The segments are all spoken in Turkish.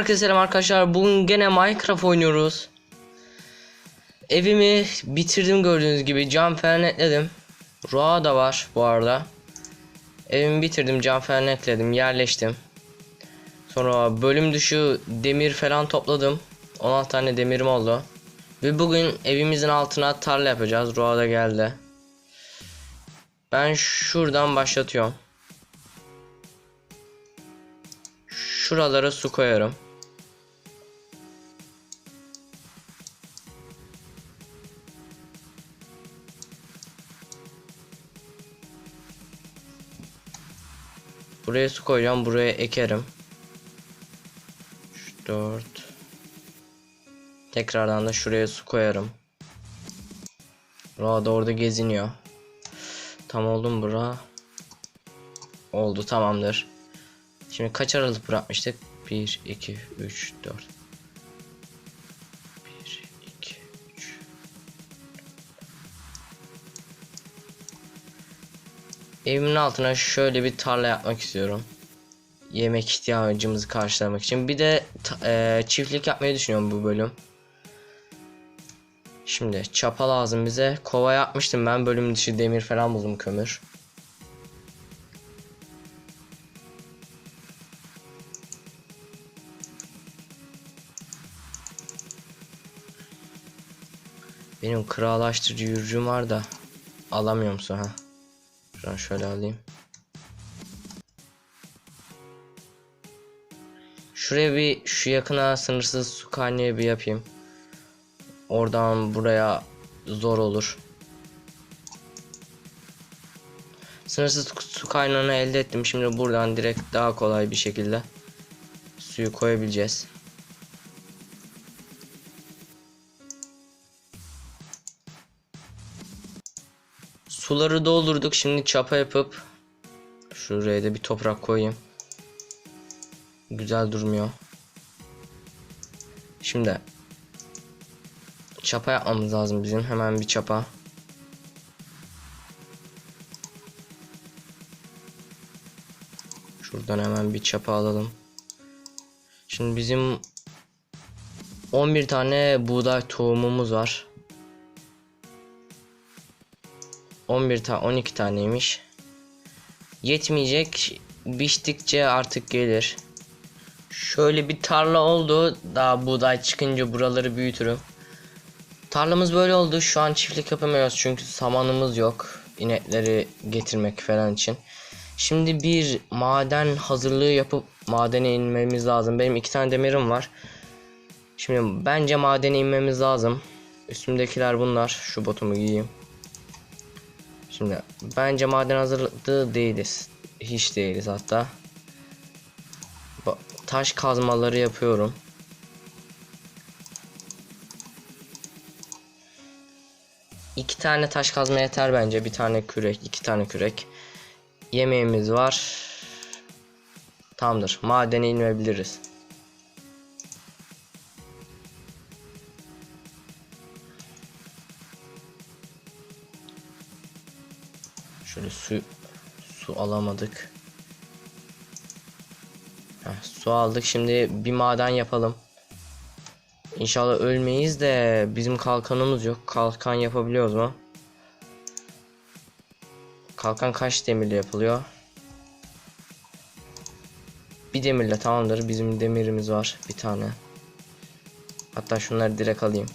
Herkese selam arkadaşlar. Bugün gene Minecraft oynuyoruz. Evimi bitirdim gördüğünüz gibi. Cam falan ekledim. Roa da var bu arada. Evimi bitirdim. Cam falan. Yerleştim. Sonra bölüm dışı demir falan topladım. 16 tane demirim oldu. Ve bugün evimizin altına tarla yapacağız. Roa da geldi. Ben şuradan başlatıyorum. Şuralara su koyarım. Buraya su koyacağım, buraya ekerim. 3 4 Tekrardan da şuraya su koyarım. Ra da orada geziniyor. Tam oldu mu bura? Oldu tamamdır. Şimdi kaç aralık bırakmıştık? 1, 2, 3, 4. Evimin altına şöyle bir tarla yapmak istiyorum. Yemek ihtiyacımızı karşılamak için. Bir de eee, çiftlik yapmayı düşünüyorum bu bölüm. Şimdi çapa lazım bize. Kova yapmıştım ben. Bölüm dışı demir falan buldum kömür. Benim krallaştırıcı yürücüm var da alamıyor musun ha? Şuradan şöyle alayım. Şuraya bir şu yakına sınırsız su kaynağı bir yapayım. Oradan buraya zor olur. Sınırsız su kaynağını elde ettim. Şimdi buradan direkt daha kolay bir şekilde suyu koyabileceğiz. Suları doldurduk. Şimdi çapa yapıp şuraya da bir toprak koyayım. Güzel durmuyor. Şimdi çapa yapmamız lazım bizim. Hemen bir çapa. Şuradan hemen bir çapa alalım. Şimdi bizim 11 tane buğday tohumumuz var. 11 ta 12 taneymiş. Yetmeyecek. Biçtikçe artık gelir. Şöyle bir tarla oldu. Daha buğday çıkınca buraları büyütürüm. Tarlamız böyle oldu. Şu an çiftlik yapamıyoruz çünkü samanımız yok. İnekleri getirmek falan için. Şimdi bir maden hazırlığı yapıp madene inmemiz lazım. Benim iki tane demirim var. Şimdi bence madene inmemiz lazım. Üstümdekiler bunlar. Şu botumu giyeyim. Şimdi bence maden hazırlıklı değiliz. Hiç değiliz hatta. Taş kazmaları yapıyorum. İki tane taş kazma yeter bence. Bir tane kürek, iki tane kürek. Yemeğimiz var. Tamamdır. Madene inebiliriz. Alamadık. Heh, su aldık. Şimdi bir maden yapalım. İnşallah ölmeyiz de bizim kalkanımız yok. Kalkan yapabiliyoruz mu? Kalkan kaç demirle yapılıyor? Bir demirle tamamdır. Bizim demirimiz var bir tane. Hatta şunları direkt alayım.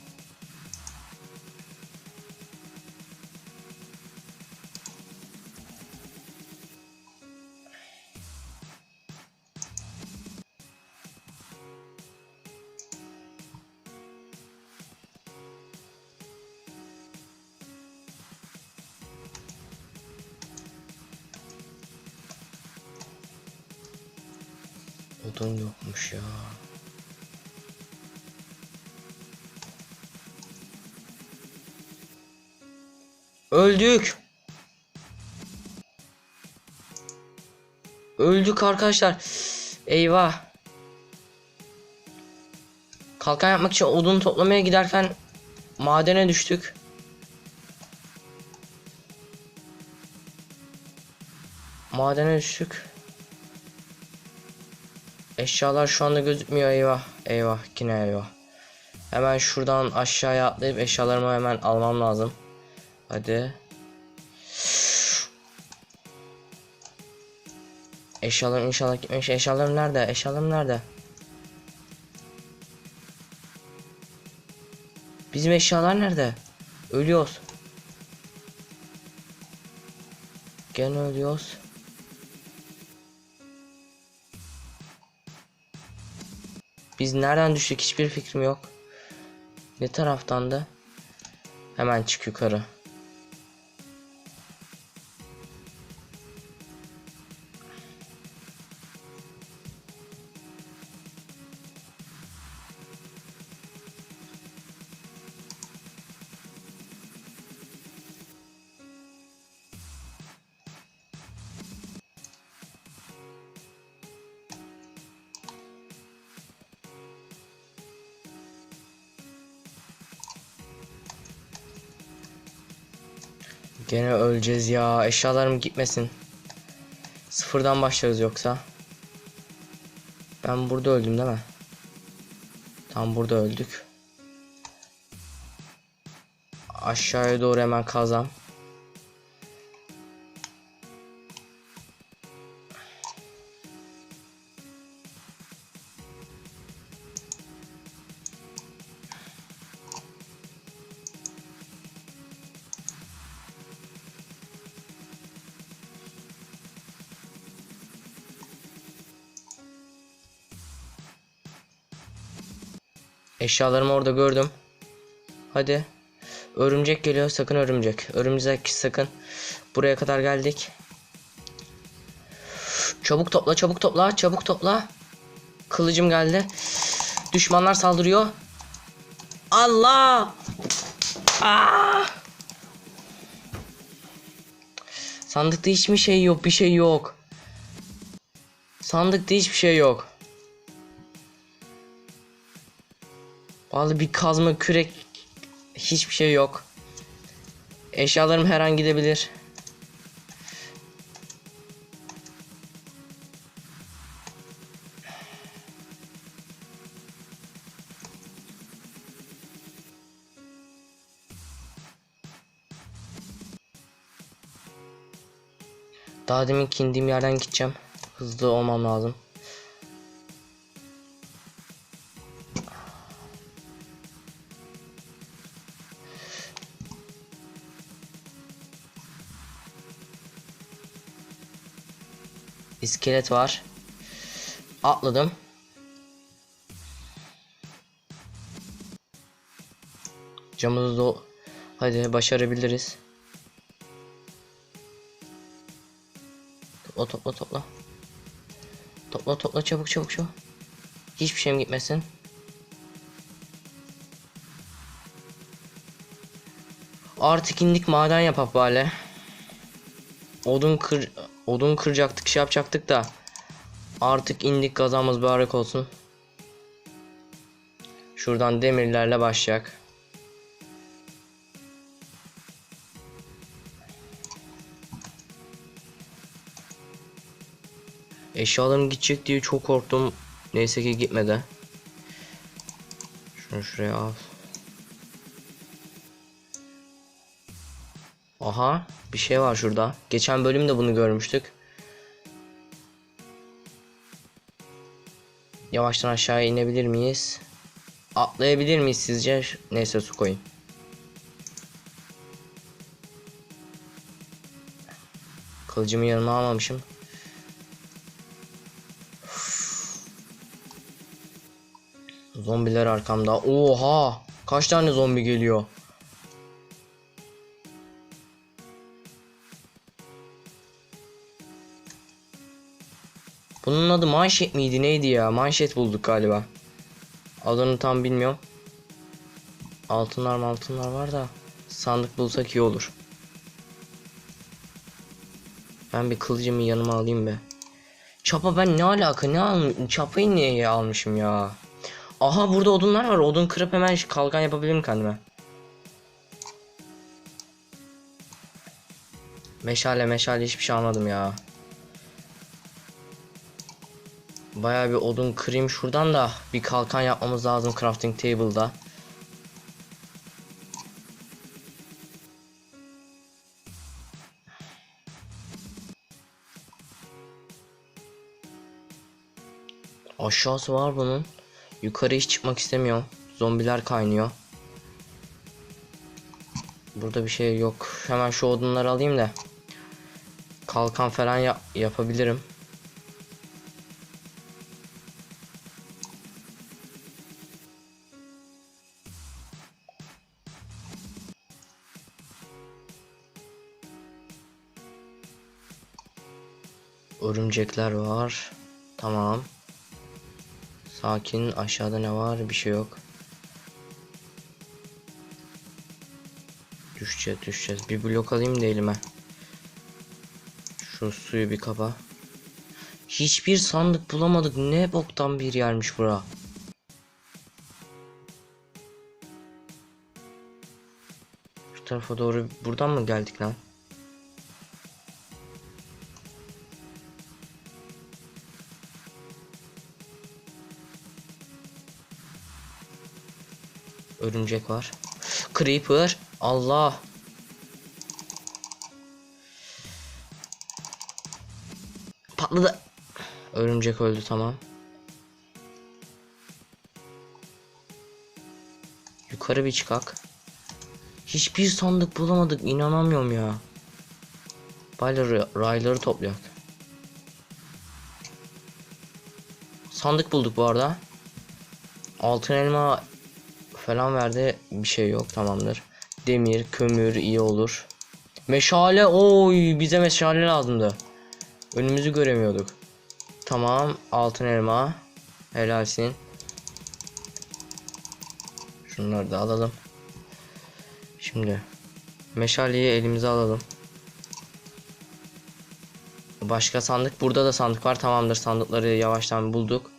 Odun yokmuş ya. Öldük. Öldük arkadaşlar. Eyvah. Kalkan yapmak için odun toplamaya giderken madene düştük. Madene düştük. Eşyalar şu anda gözükmüyor eyvah. Eyvah yine eyvah. Hemen şuradan aşağıya atlayıp eşyalarımı hemen almam lazım. Hadi. Eşyalarım inşallah gitmemiş. Eşyalarım nerede? Eşyalarım nerede? Bizim eşyalar nerede? Ölüyoruz. Gene ölüyoruz. Biz nereden düştük hiçbir fikrim yok. Ne taraftan da? Hemen çık yukarı. Gene öleceğiz ya. Eşyalarım gitmesin. Sıfırdan başlarız yoksa. Ben burada öldüm değil mi? Tam burada öldük. Aşağıya doğru hemen kazam. Eşyalarımı orada gördüm. Hadi. Örümcek geliyor sakın örümcek. Örümcek sakın. Buraya kadar geldik. Çabuk topla çabuk topla çabuk topla. Kılıcım geldi. Düşmanlar saldırıyor. Allah! Aa! Sandıkta hiçbir şey yok bir şey yok. Sandıkta hiçbir şey yok. Vallahi bir kazma kürek hiçbir şey yok. Eşyalarım her an gidebilir. Daha demin indiğim yerden gideceğim. Hızlı olmam lazım. İskelet var. Atladım. Camımızı da hadi başarabiliriz. Topla topla topla. Topla topla çabuk çabuk çabuk. Hiçbir şeyim gitmesin. Artık indik maden yapak bari. Odun kır odun kıracaktık şey yapacaktık da artık indik kazamız mübarek olsun. Şuradan demirlerle başlayacak. Eşyalarım gidecek diye çok korktum. Neyse ki gitmedi. Şunu şuraya al. Aha bir şey var şurada. Geçen bölümde bunu görmüştük. Yavaştan aşağıya inebilir miyiz? Atlayabilir miyiz sizce? Neyse su koyayım. Kılıcımı yanıma almamışım. Zombiler arkamda. Oha! Kaç tane zombi geliyor? Bunun adı manşet miydi neydi ya? Manşet bulduk galiba. Adını tam bilmiyorum. Altınlar mı altınlar var da sandık bulsak iyi olur. Ben bir kılıcımı yanıma alayım be. Çapa ben ne alaka ne al çapayı niye almışım ya? Aha burada odunlar var. Odun kırıp hemen kalkan yapabilirim kendime. Meşale meşale hiçbir şey almadım ya. Bayağı bir odun kırayım şuradan da bir kalkan yapmamız lazım crafting table'da. Aşağısı var bunun. Yukarı hiç çıkmak istemiyorum. Zombiler kaynıyor. Burada bir şey yok. Hemen şu odunları alayım da. Kalkan falan ya- yapabilirim. Örümcekler var. Tamam. Sakin. Aşağıda ne var? Bir şey yok. Düşeceğiz düşeceğiz. Bir blok alayım da elime. Şu suyu bir kapa. Hiçbir sandık bulamadık. Ne boktan bir yermiş bura. Şu tarafa doğru buradan mı geldik lan? Örümcek var. Creeper. Allah. Patladı. Örümcek öldü tamam. Yukarı bir çıkak. Hiçbir sandık bulamadık inanamıyorum ya. Bayları rayları toplayak. Sandık bulduk bu arada. Altın elma falan verdi. Bir şey yok tamamdır. Demir, kömür iyi olur. Meşale oy bize meşale lazımdı. Önümüzü göremiyorduk. Tamam altın elma. Helalsin. Şunları da alalım. Şimdi meşaleyi elimize alalım. Başka sandık burada da sandık var tamamdır sandıkları yavaştan bulduk.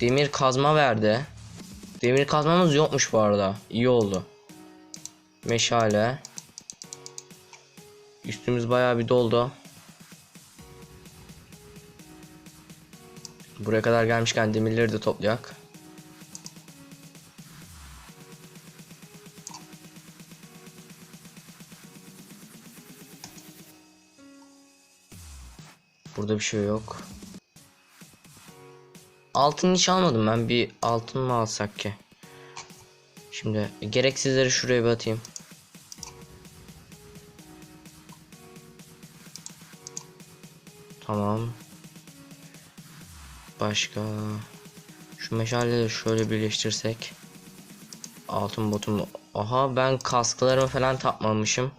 Demir kazma verdi. Demir kazmamız yokmuş bu arada. İyi oldu. Meşale. Üstümüz bayağı bir doldu. Buraya kadar gelmişken demirleri de toplayak. Burada bir şey yok. Altın hiç almadım ben. Bir altın mı alsak ki? Şimdi gereksizleri şuraya bir atayım. Tamam. Başka. Şu meşaleleri şöyle birleştirsek. Altın botum. Aha ben kasklarımı falan takmamışım.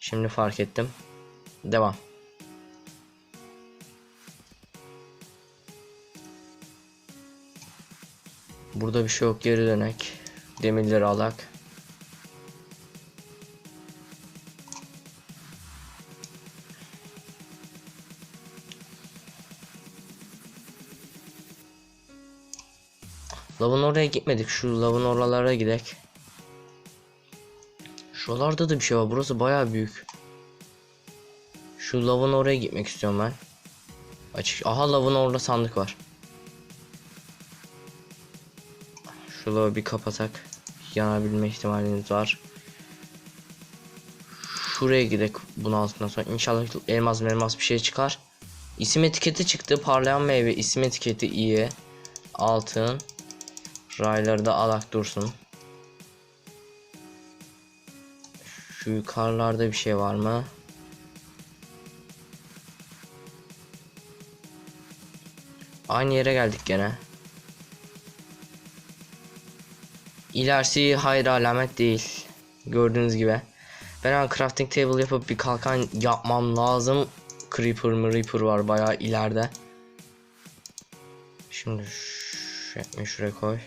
Şimdi fark ettim. Devam. Burada bir şey yok geri dönek. Demirleri alak. Lavın oraya gitmedik. Şu lavın oralara gidek. Şuralarda da bir şey var. Burası baya büyük. Şu lavın oraya gitmek istiyorum ben. Açık. Aha lavın orada sandık var. Şu lavı bir kapatak. Yanabilme ihtimaliniz var. Şuraya gidek bunun altından sonra. İnşallah elmas elmas bir şey çıkar. İsim etiketi çıktı. Parlayan meyve isim etiketi iyi. Altın. Rayları da alak dursun. Şu yukarılarda bir şey var mı? Aynı yere geldik gene. İlerisi hayır alamet değil. Gördüğünüz gibi. Ben hemen crafting table yapıp bir kalkan yapmam lazım. Creeper mı Reaper var bayağı ileride. Şimdi şu şuraya koy.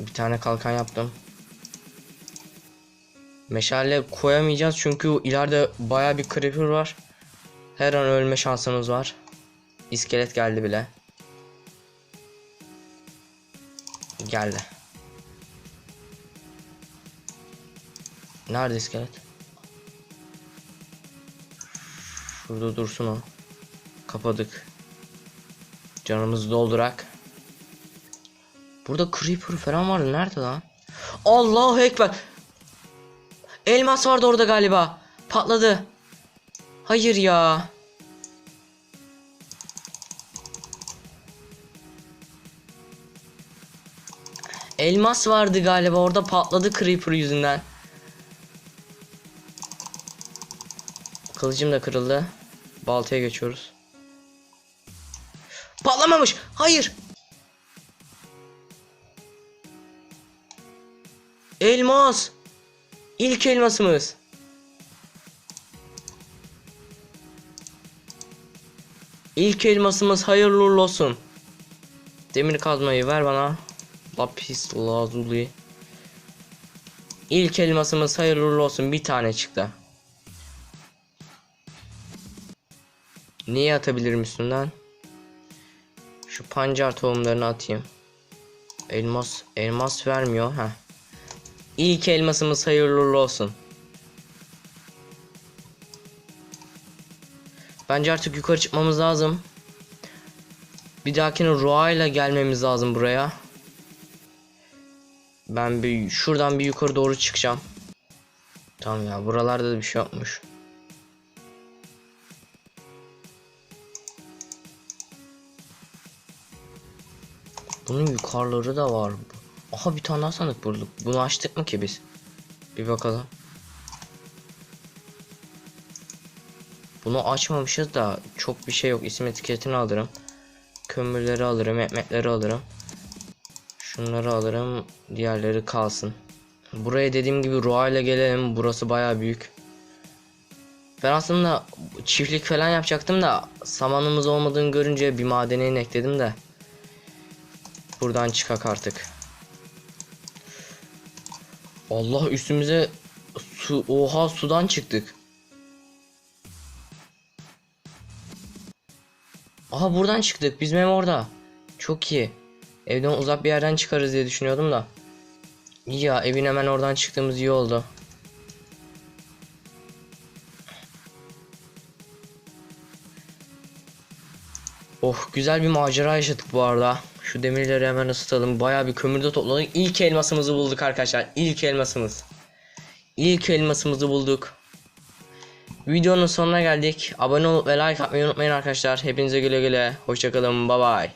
Bir tane kalkan yaptım. Meşale koyamayacağız çünkü ileride baya bir creeper var. Her an ölme şansımız var. İskelet geldi bile. Geldi. Nerede iskelet? Şurada dursun o. Kapadık. Canımızı doldurak. Burada creeper falan vardı. Nerede lan? Allahu ekber. Elmas vardı orada galiba. Patladı. Hayır ya. Elmas vardı galiba orada patladı creeper yüzünden. Kılıcım da kırıldı. Baltaya geçiyoruz. Patlamamış. Hayır. Elmas. İlk elmasımız. İlk elmasımız hayırlı uğurlu olsun. Demir kazmayı ver bana. Lapis lazuli. İlk elmasımız hayırlı uğurlu olsun. Bir tane çıktı. Niye atabilirim üstünden? Şu pancar tohumlarını atayım. Elmas elmas vermiyor ha. İlk elmasımız hayırlı olsun. Bence artık yukarı çıkmamız lazım. Bir dahakine Roa ile gelmemiz lazım buraya. Ben bir şuradan bir yukarı doğru çıkacağım. Tamam ya buralarda da bir şey yokmuş. Bunun yukarıları da var. Aha bir tane daha sandık bulduk. Bunu açtık mı ki biz? Bir bakalım. Bunu açmamışız da çok bir şey yok. İsim etiketini alırım. Kömürleri alırım, ekmekleri alırım. Şunları alırım. Diğerleri kalsın. Buraya dediğim gibi Roa ile gelelim. Burası baya büyük. Ben aslında çiftlik falan yapacaktım da samanımız olmadığını görünce bir madene inekledim de. Buradan çıkak artık. Allah üstümüze su oha sudan çıktık. Aha buradan çıktık. Bizim ev orada. Çok iyi. Evden uzak bir yerden çıkarız diye düşünüyordum da. Ya evin hemen oradan çıktığımız iyi oldu. Oh güzel bir macera yaşadık bu arada. Şu demirleri hemen ısıtalım. Baya bir kömürde topladık. İlk elmasımızı bulduk arkadaşlar. İlk elmasımız. İlk elmasımızı bulduk. Videonun sonuna geldik. Abone olup ve like atmayı unutmayın arkadaşlar. Hepinize güle güle. Hoşçakalın. Bye bye.